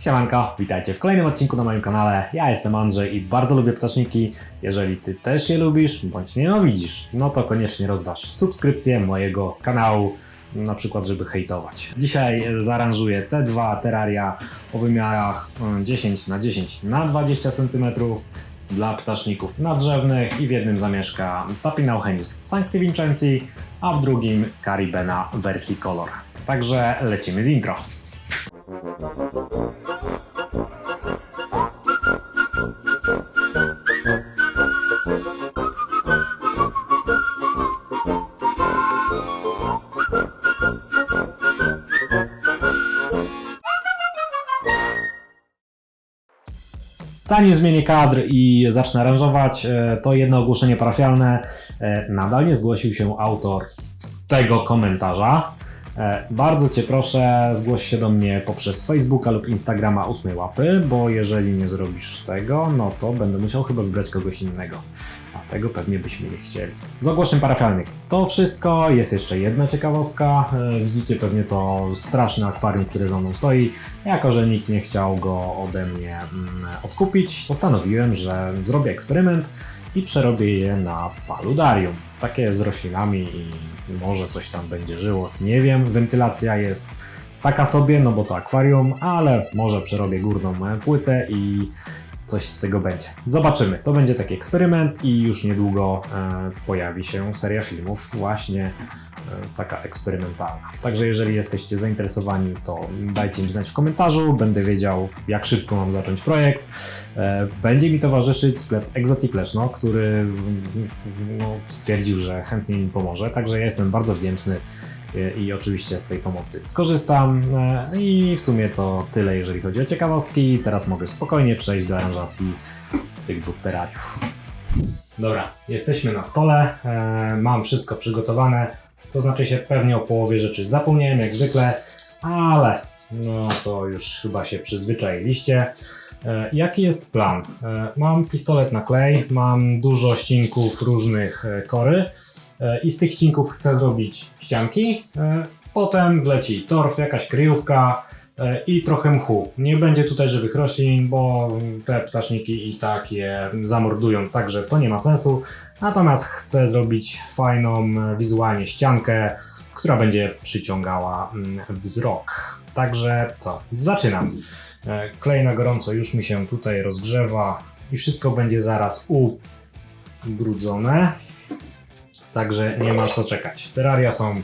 Siemanko, witajcie w kolejnym odcinku na moim kanale. Ja jestem Andrzej i bardzo lubię ptaszniki. Jeżeli Ty też je lubisz bądź nienawidzisz, no to koniecznie rozważ subskrypcję mojego kanału, na przykład żeby hejtować. Dzisiaj zaaranżuję te dwa terraria o wymiarach mm, 10 na 10 na 20 cm dla ptaszników nadrzewnych i w jednym zamieszka Papina Eugenius Sancti Vincenzi, a w drugim Caribena wersji Color. Także lecimy z intro. Zanim zmienię kadr i zacznę aranżować, e, to jedno ogłoszenie parafialne. E, Nadal nie zgłosił się autor tego komentarza. E, Bardzo Cię proszę, zgłoś się do mnie poprzez Facebooka lub Instagrama 8 łapy, bo jeżeli nie zrobisz tego, no to będę musiał chyba wybrać kogoś innego. A tego pewnie byśmy nie chcieli. Z ogłoszeń parafialnych to wszystko. Jest jeszcze jedna ciekawostka. E, Widzicie pewnie to straszne akwarium, które za mną stoi. Jako, że nikt nie chciał go ode mnie mm, odkupić, postanowiłem, że zrobię eksperyment i przerobię je na paludarium. Takie z roślinami i może coś tam będzie żyło. Nie wiem, wentylacja jest taka sobie, no bo to akwarium, ale może przerobię górną e, płytę i coś z tego będzie. Zobaczymy. To będzie taki eksperyment i już niedługo e, pojawi się seria filmów właśnie e, taka eksperymentalna. Także jeżeli jesteście zainteresowani, to dajcie mi znać w komentarzu, będę wiedział jak szybko mam zacząć projekt. E, Będzie mi towarzyszyć sklep Exotic Leszno, który mm, no, stwierdził, że chętnie mi pomoże, także ja jestem bardzo wdzięczny i oczywiście z tej pomocy skorzystam. E, I w sumie to tyle, jeżeli chodzi o ciekawostki. Teraz mogę spokojnie przejść do aranżacji tych dwóch terariów. Dobra, jesteśmy na stole. E, Mam wszystko przygotowane. To znaczy się pewnie o połowie rzeczy zapomniałem jak zwykle, ale no to już chyba się przyzwyczailiście. E, Jaki jest plan? E, Mam pistolet na klej, mam dużo ścinków różnych e, kory e, i z tych ścinków chcę zrobić ścianki. e, Potem wleci torf, jakaś kryjówka e, i trochę mchu. Nie będzie tutaj żywych roślin, bo te ptaszniki i tak je zamordują, także to nie ma sensu. Natomiast chcę zrobić fajną e, wizualnie ściankę, która będzie przyciągała mm, wzrok. Także co? Zaczynam. E, Klej na gorąco już mi się tutaj rozgrzewa i wszystko będzie zaraz ubrudzone. Także nie ma co czekać. Terraria są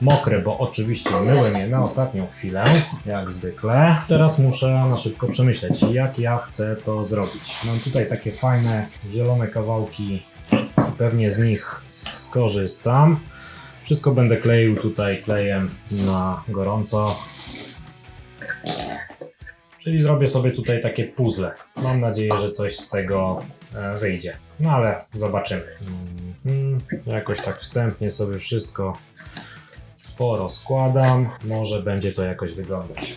mokre, bo oczywiście myłem je na ostatnią chwilę, jak zwykle. Teraz muszę na szybko przemyśleć, jak ja chcę to zrobić. Mam tutaj takie fajne zielone kawałki pewnie z nich skorzystam. Wszystko będę kleił tutaj klejem na gorąco. Czyli zrobię sobie tutaj takie puzzle. Mam nadzieję, że coś z tego e, wyjdzie. No ale zobaczymy. Jakoś tak wstępnie sobie wszystko porozkładam. Może będzie to jakoś wyglądać.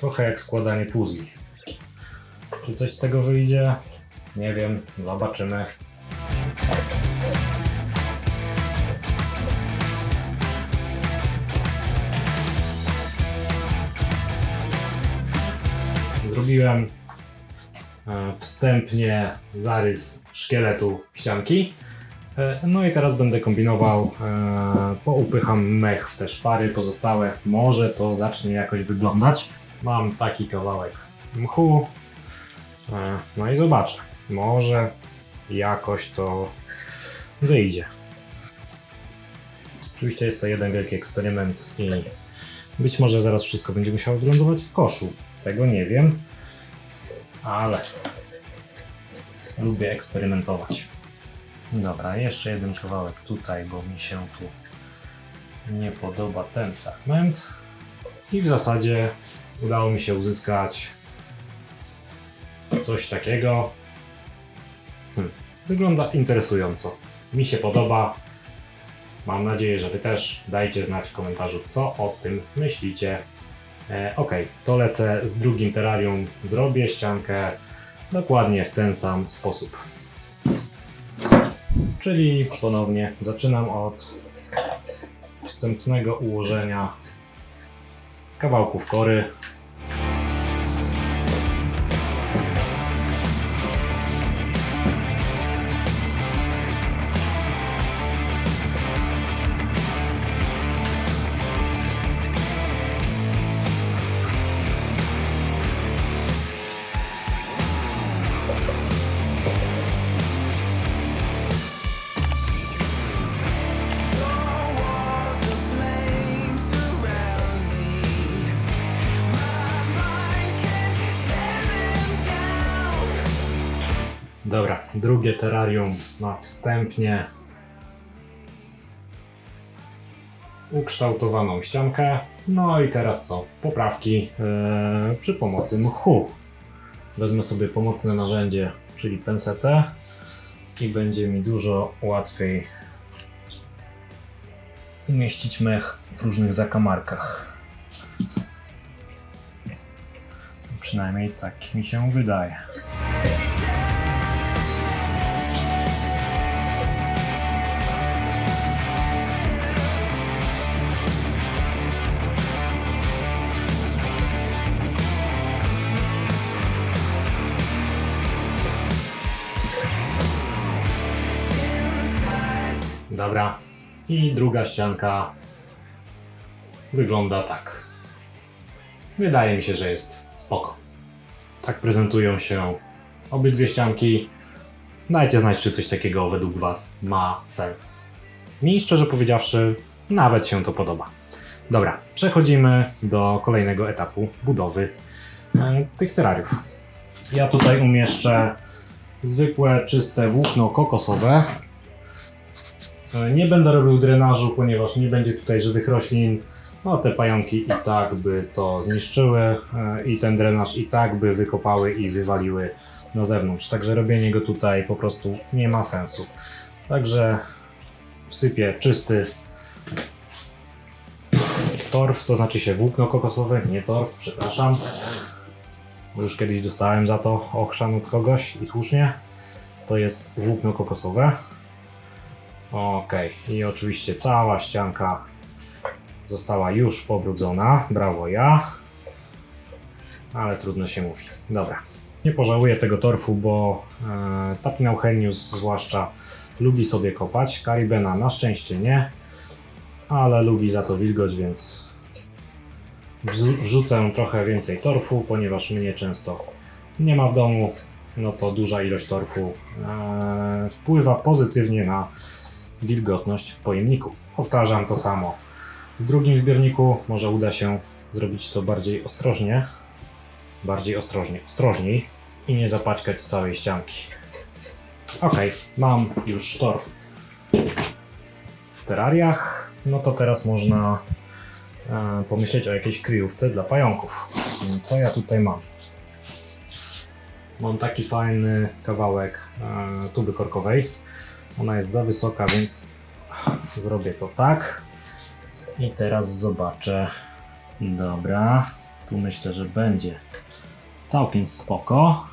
Trochę jak składanie puzli. Czy coś z tego wyjdzie? Nie wiem, zobaczymy. Zrobiłem e, wstępnie zarys szkieletu ścianki. E, No i teraz będę kombinował, e, poupycham mech w te szpary pozostałe, może to zacznie jakoś wyglądać. Mam taki kawałek mchu, no i zobaczę, może jakoś to wyjdzie. Oczywiście jest to jeden wielki eksperyment i być może zaraz wszystko będzie musiało wyglądać w koszu. Tego nie wiem, ale lubię eksperymentować. Dobra, jeszcze jeden kawałek tutaj, bo mi się tu nie podoba ten segment. I w zasadzie udało mi się uzyskać coś takiego. Hmm. Wygląda interesująco. Mi się podoba. Mam nadzieję, że Wy też. Dajcie znać w komentarzu, co o tym myślicie. E, ok, to lecę z drugim terrarium. Zrobię ściankę dokładnie w ten sam sposób. Czyli ponownie zaczynam od wstępnego ułożenia kawałków kory. Dobra, drugie terrarium ma wstępnie ukształtowaną ściankę. No i teraz co? Poprawki e, przy pomocy mchu. Wezmę sobie pomocne narzędzie, czyli pensetę i będzie mi dużo łatwiej umieścić mech w różnych zakamarkach. Przynajmniej tak mi się wydaje. Dobra. I druga ścianka wygląda tak. Wydaje mi się, że jest spoko. Tak prezentują się obydwie ścianki. Dajcie znać, czy coś takiego według Was ma sens. Mi, szczerze powiedziawszy, nawet się to podoba. Dobra, przechodzimy do kolejnego etapu budowy e, tych terrariów. Ja tutaj umieszczę zwykłe, czyste włókno kokosowe. E, Nie będę robił drenażu, ponieważ nie będzie tutaj żywych roślin. No te pająki i tak by to zniszczyły e, i ten drenaż i tak by wykopały i wywaliły na zewnątrz. Także robienie go tutaj po prostu nie ma sensu. Także wsypię czysty torf, to znaczy się włókno kokosowe, nie torf, przepraszam. Już kiedyś dostałem za to ochrzan od kogoś i słusznie. To jest włókno kokosowe. Ok, i oczywiście cała ścianka została już pobrudzona. Brawo ja. Ale trudno się mówi. Dobra. Nie pożałuję tego torfu, bo e, Tapinauchenius zwłaszcza lubi sobie kopać. Caribena na szczęście nie, ale lubi za to wilgoć, więc wrzu- wrzucę trochę więcej torfu, ponieważ mnie często nie ma w domu. No to duża ilość torfu e, wpływa pozytywnie na wilgotność w pojemniku. Powtarzam to samo. W drugim zbiorniku może uda się zrobić to bardziej ostrożnie, bardziej ostrożnie, ostrożniej i nie zapaćkać całej ścianki. Ok, mam już torf w terrariach. No to teraz można e, pomyśleć o jakiejś kryjówce dla pająków. Co ja tutaj mam? Mam taki fajny kawałek e, tuby korkowej. Ona jest za wysoka, więc zrobię to tak. I teraz zobaczę. Dobra, tu myślę, że będzie całkiem spoko.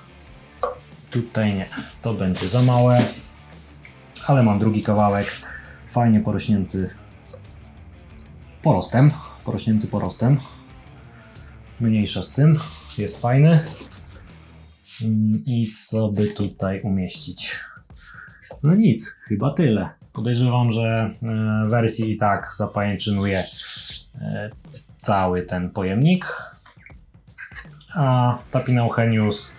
Tutaj nie, to będzie za małe. Ale mam drugi kawałek, fajnie porośnięty porostem. Porośnięty porostem. Mniejsza z tym, jest fajny. Mm, I co by tutaj umieścić? No nic, chyba tyle. Podejrzewam, że e, wersji i tak zapajęczynuje e, cały ten pojemnik. A Tapinauchenius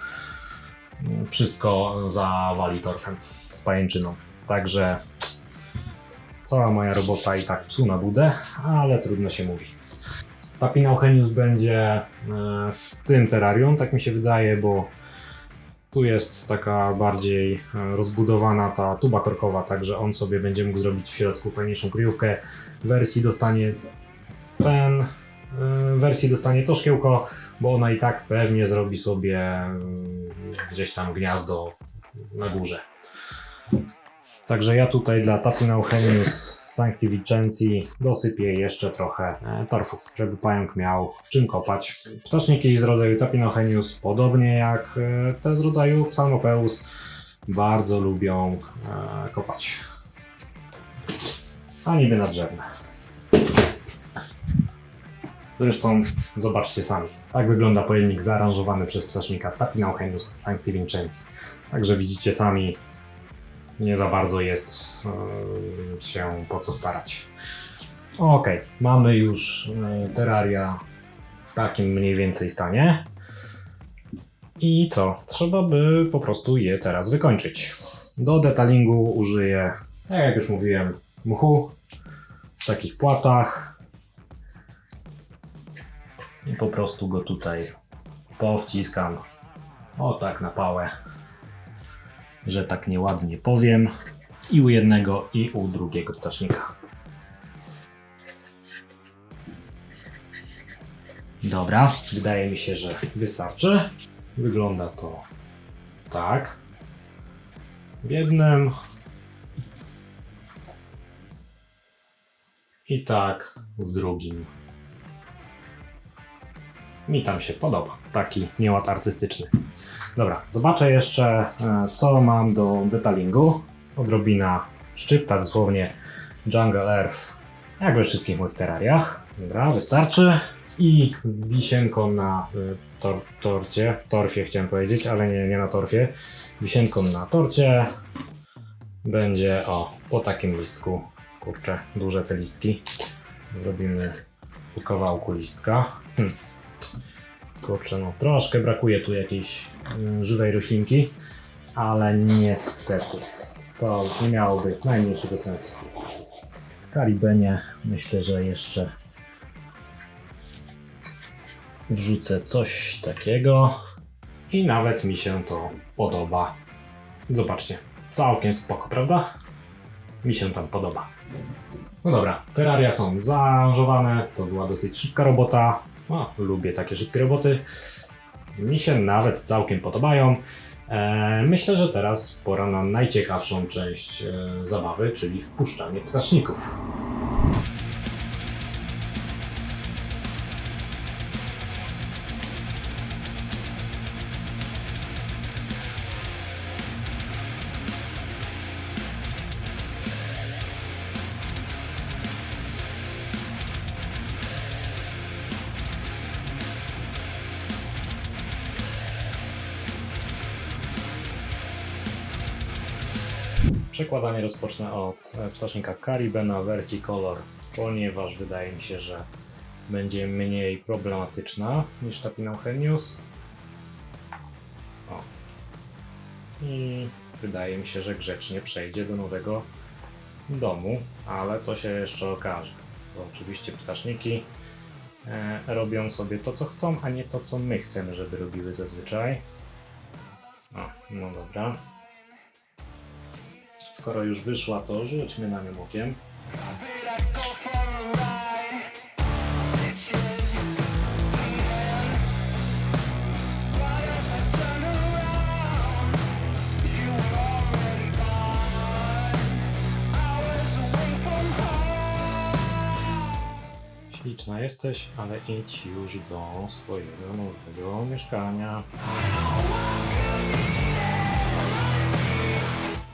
mm, wszystko zawali torfem z pajęczyną. Także cała moja robota i tak psu na budę, ale trudno się mówi. Tapinauchenius będzie e, w tym terrarium, tak mi się wydaje, bo tu jest taka bardziej e, rozbudowana ta tuba korkowa, także on sobie będzie mógł zrobić w środku fajniejszą kryjówkę. Wersji dostanie ten, e, wersji dostanie to szkiełko, bo ona i tak pewnie zrobi sobie mm, gdzieś tam gniazdo na górze. Także ja tutaj dla Tapinauchenius Sancti Vicenzi dosypię jeszcze trochę e, torfu, żeby pająk miał w czym kopać. Ptaszniki z rodzaju Tapinauchenius, podobnie jak e, te z rodzaju Psalmopeus, bardzo lubią e, kopać a niby nadrzewne. Zresztą zobaczcie sami. Tak wygląda pojemnik zaaranżowany przez ptasznika Tapinauchenius Sancti Vincenzi. Także widzicie sami, nie za bardzo jest e, się po co starać. Ok, mamy już e, terraria w takim mniej więcej stanie. I co? Trzeba by po prostu je teraz wykończyć. Do detalingu użyję, tak jak już mówiłem, mchu w takich płatach. I po prostu go tutaj powciskam. O tak na pałę. Że tak nieładnie powiem. I u jednego, i u drugiego ptasznika. Dobra, wydaje mi się, że wystarczy. Wygląda to tak. W jednym. I tak w drugim. Mi tam się podoba. Taki nieład artystyczny. Dobra, zobaczę jeszcze, e, co mam do detalingu. Odrobina szczypta, dosłownie Jungle Earth, jak we wszystkich moich terrariach. Dobra, wystarczy. I wisienką na y, tor torcie, torfie chciałem powiedzieć, ale nie, nie na torfie. Wisienką na torcie będzie, o, po takim listku. Kurczę, duże te listki. Zrobimy po kawałku listka. Hm. Kurczę, no troszkę brakuje tu jakiejś y, żywej roślinki, ale niestety to nie miałoby najmniejszego sensu. Karibenie myślę, że jeszcze wrzucę coś takiego i nawet mi się to podoba. Zobaczcie, całkiem spoko, prawda? Mi się tam podoba. No dobra, terraria są zaaranżowane, to była dosyć szybka robota. Lubię takie szybkie roboty. Mi się nawet całkiem podobają. E, myślę, że teraz pora na najciekawszą część e, zabawy, czyli wpuszczanie ptaszników. Przekładanie rozpocznę od e, ptasznika Caribena wersji Color, ponieważ wydaje mi się, że będzie mniej problematyczna niż ta Pinauchenius. O. I wydaje mi się, że grzecznie przejdzie do nowego domu, ale to się jeszcze okaże. Bo oczywiście ptaszniki e, robią sobie to, co chcą, a nie to, co my chcemy, żeby robiły zazwyczaj. O, no dobra. Skoro już wyszła, to rzućmy na nią okiem. Śliczna jesteś, ale idź już do swojego nowego mieszkania.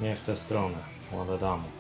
Nie w tę stronę, młoda damo.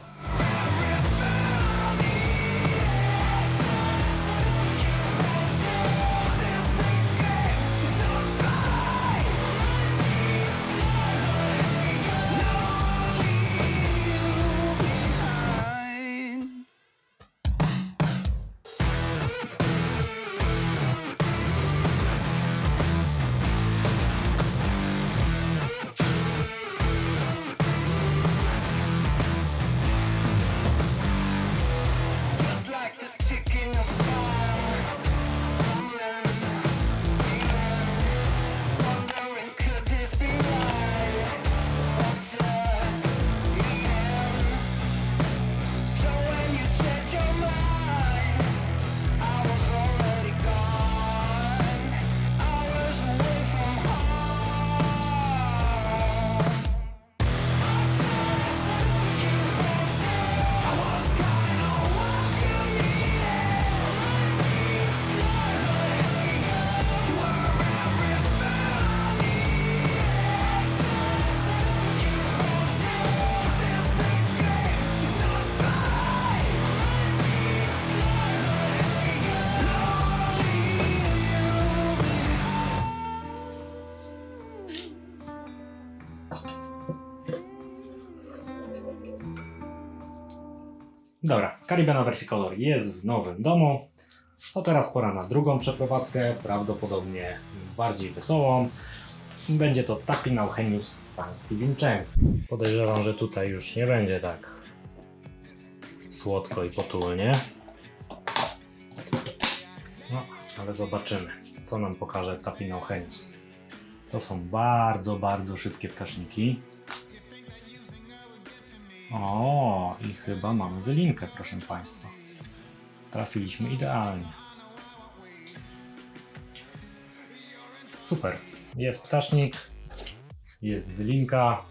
Caribana wersji Color jest w nowym domu. To teraz pora na drugą przeprowadzkę, prawdopodobnie bardziej wesołą. Będzie to Tapin Eugenius Sancti Vincenzi. Podejrzewam, że tutaj już nie będzie tak słodko i potulnie. No, ale zobaczymy, co nam pokaże Tapin Eugenius. To są bardzo, bardzo szybkie ptaszniki. O, i chyba mamy wylinkę, proszę Państwa. Trafiliśmy idealnie. Super. Jest ptasznik, jest wylinka.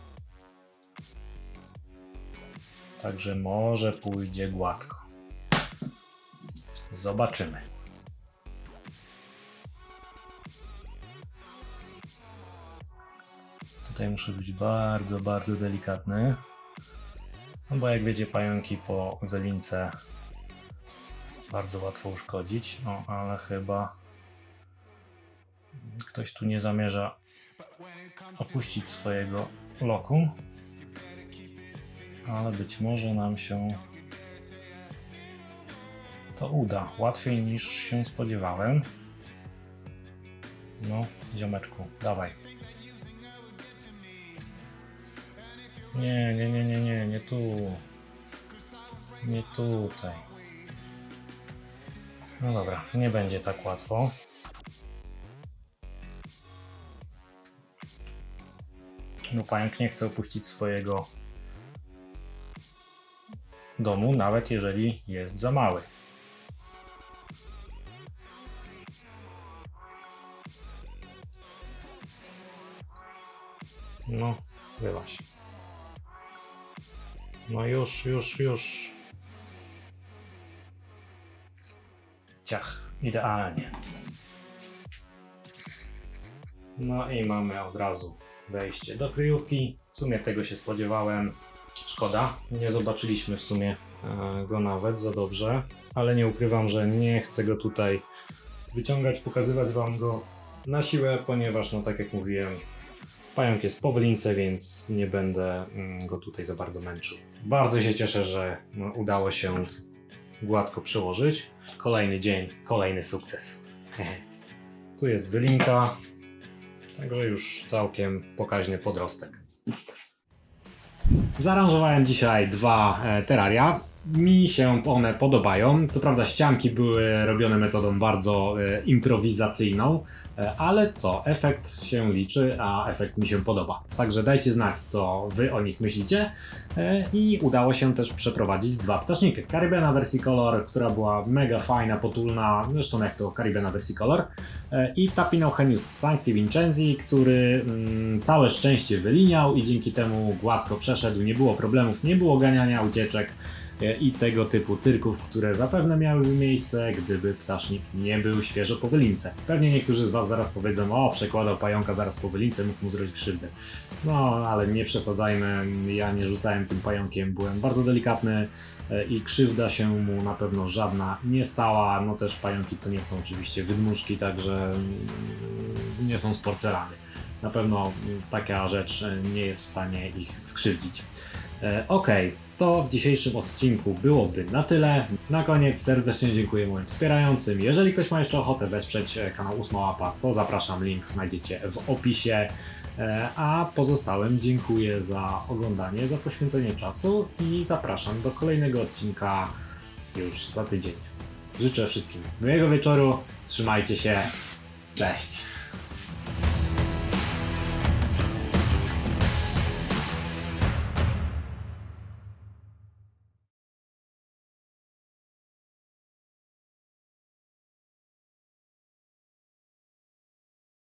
Także może pójdzie gładko. Zobaczymy. Tutaj muszę być bardzo, bardzo delikatny. No bo jak wiecie, pająki po wylince bardzo łatwo uszkodzić. No ale chyba ktoś tu nie zamierza opuścić swojego loku. Ale być może nam się to uda. Łatwiej niż się spodziewałem. No, ziomeczku, dawaj. Nie, nie, nie, nie, nie, nie tu. Nie tutaj. No dobra, nie będzie tak łatwo. No pająk nie chce opuścić swojego domu, nawet jeżeli jest za mały. No, wyłaś. No już, już, już. Ciach, idealnie. No i mamy od razu wejście do kryjówki. W sumie tego się spodziewałem. Szkoda, nie zobaczyliśmy w sumie e, go nawet za dobrze, ale nie ukrywam, że nie chcę go tutaj wyciągać, pokazywać wam go na siłę, ponieważ no tak jak mówiłem, pająk jest po wylince, więc nie będę mm, go tutaj za bardzo męczył. Bardzo się cieszę, że no, udało się gładko przełożyć. Kolejny dzień, kolejny sukces. tu jest wylinka, także już całkiem pokaźny podrostek. Zaaranżowałem dzisiaj dwa e, terraria. Mi się one podobają. Co prawda ścianki były robione metodą bardzo e, improwizacyjną, e, ale co, efekt się liczy, a efekt mi się podoba. Także dajcie znać, co wy o nich myślicie. E, I udało się też przeprowadzić dwa ptaszniki. Caribena wersji Color, która była mega fajna, potulna, zresztą jak to Caribena wersji Color. E, I Tapin Eugenius Sancti Vincenzi, który mm, całe szczęście wyliniał i dzięki temu gładko przeszedł, nie było problemów, nie było ganiania, ucieczek i tego typu cyrków, które zapewne miałyby miejsce, gdyby ptasznik nie był świeżo po wylince. Pewnie niektórzy z Was zaraz powiedzą, o przekładał pająka zaraz po wylince, mógł mu zrobić krzywdę. No, ale nie przesadzajmy, ja nie rzucałem tym pająkiem, byłem bardzo delikatny e, i krzywda się mu na pewno żadna nie stała. No też pająki to nie są oczywiście wydmuszki, także mm, nie są z porcelany. Na pewno mm, taka rzecz e, nie jest w stanie ich skrzywdzić. E, Okej, to w dzisiejszym odcinku byłoby na tyle. Na koniec serdecznie dziękuję moim wspierającym. Jeżeli ktoś ma jeszcze ochotę wesprzeć e, kanał Ósma Łapa, to zapraszam, link znajdziecie w opisie. E, A pozostałym dziękuję za oglądanie, za poświęcenie czasu i zapraszam do kolejnego odcinka już za tydzień. Życzę wszystkim miłego wieczoru, trzymajcie się, cześć!